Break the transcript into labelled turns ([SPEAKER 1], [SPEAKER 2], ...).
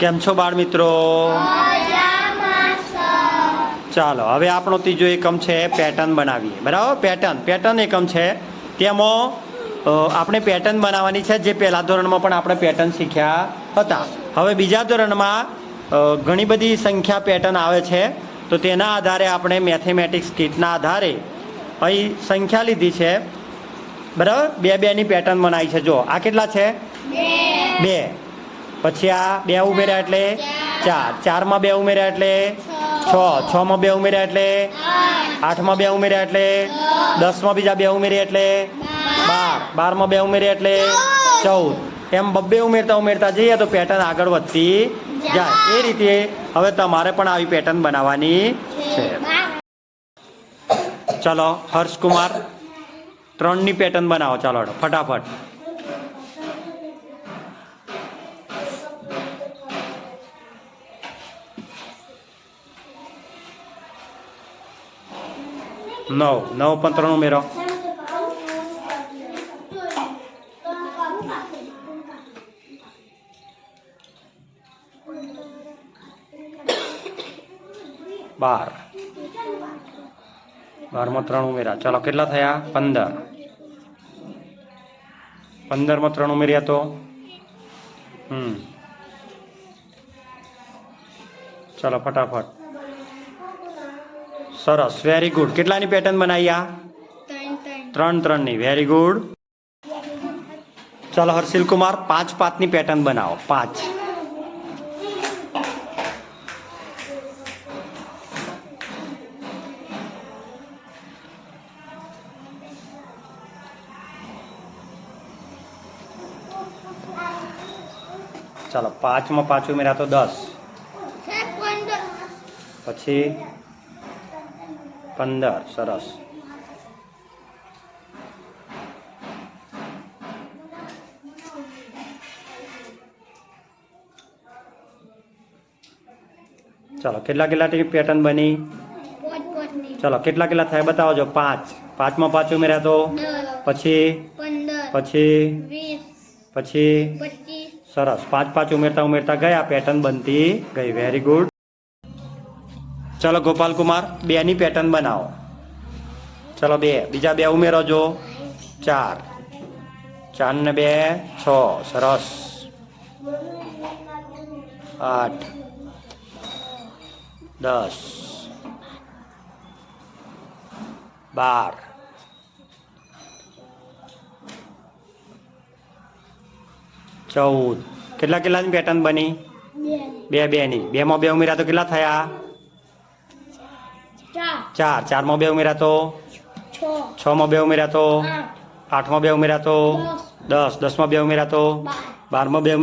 [SPEAKER 1] કેમ છો બાળ મિત્રો? ચાલો, હવે આપણો ત્રીજો એકમ છે પેટર્ન બનાવીએ. બરાબર? પેટર્ન પેટર્ન એકમ છે. તેમાં આપણે પેટર્ન બનાવવાની છે જે પહેલા ધોરણમાં પણ આપણે પેટર્ન શીખ્યા હતા. હવે બીજા ધોરણમાં ઘણી બધી સંખ્યા પેટર્ન આવે છે. તો તેના આધારે આપણે મેથેમેટિક્સ કીટના આધારે અહીં સંખ્યા લીધી છે. બરાબર? બે બેની પેટર્ન બનાવી છે. જો, આ કેટલા છે? બે. પછી આ બે ઉમેર્યા એટલે ચાર. ચારમાં બે ઉમેર્યા એટલે છ. છમાં બે ઉમેર્યા એટલે આઠમાં બે ઉમેર્યા એટલે દસમાં બીજા બે ઉમેર્યા એટલે બાર. બારમાં બે ઉમેર્યા એટલે ચૌદ. એમ બબ્બે ઉમેરતા ઉમેરતા જઈએ તો પેટર્ન આગળ વધતી જાય. એ રીતે હવે તમારે પણ આવી પેટર્ન બનાવવાની છે. ચલો, હર્ષકુમાર, ત્રણની પેટર્ન બનાવો. ચાલો, ફટાફટ. નવ. નવ પણ ત્રણ ઉમેરો. બાર. બારમાં ત્રણ ઉમેર્યા ચાલો, કેટલા થયા? પંદર. પંદરમાં ત્રણ ઉમેર્યા તો? હમ. ચાલો, ફટાફટ. સરસ વેરી ગુડ કેટલાની પેટર્ન બનાવી આ? ત્રણ ત્રણની વેરી ગુડ ચાલો હર્ષિલ કુમાર પાંચ પાંચની પેટર્ન બનાવો. પાંચ. ચાલો પાંચમાં પાંચ મેરા તો દસ. પછી પંદર સરસ ચાલો કેટલા કેટલા પેટર્ન બની ચાલો કેટલા કેટલા થાય બતાવો છો પાંચ પાંચમાં પાંચ ઉમેર્યા તો પછી પછી પછી સરસ પાંચ પાંચ ઉમેરતા ઉમેરતા ગયા પેટર્ન બનતી ગઈ વેરી ગુડ ચલો ગોપાલ કુમાર બે ની પેટર્ન બનાવો. ચલો બે બીજા બે ઉમેરો જો. ચાર. ચાર ને બે છ. સરસ. આઠ. દસ. બાર. ચૌદ. કેટલા કેટલાની પેટર્ન બની? બે બે ની બે માં બે ઉમેર્યા તો કેટલા થયા? ચાર. ચારમાં બે ઉમેરાતો. તો છ. માં બે ઉમેરા તો આઠમાં બે ઉમેરાતો. તો દસ. દસમાં બે ઉમેરા તો બારમાં બે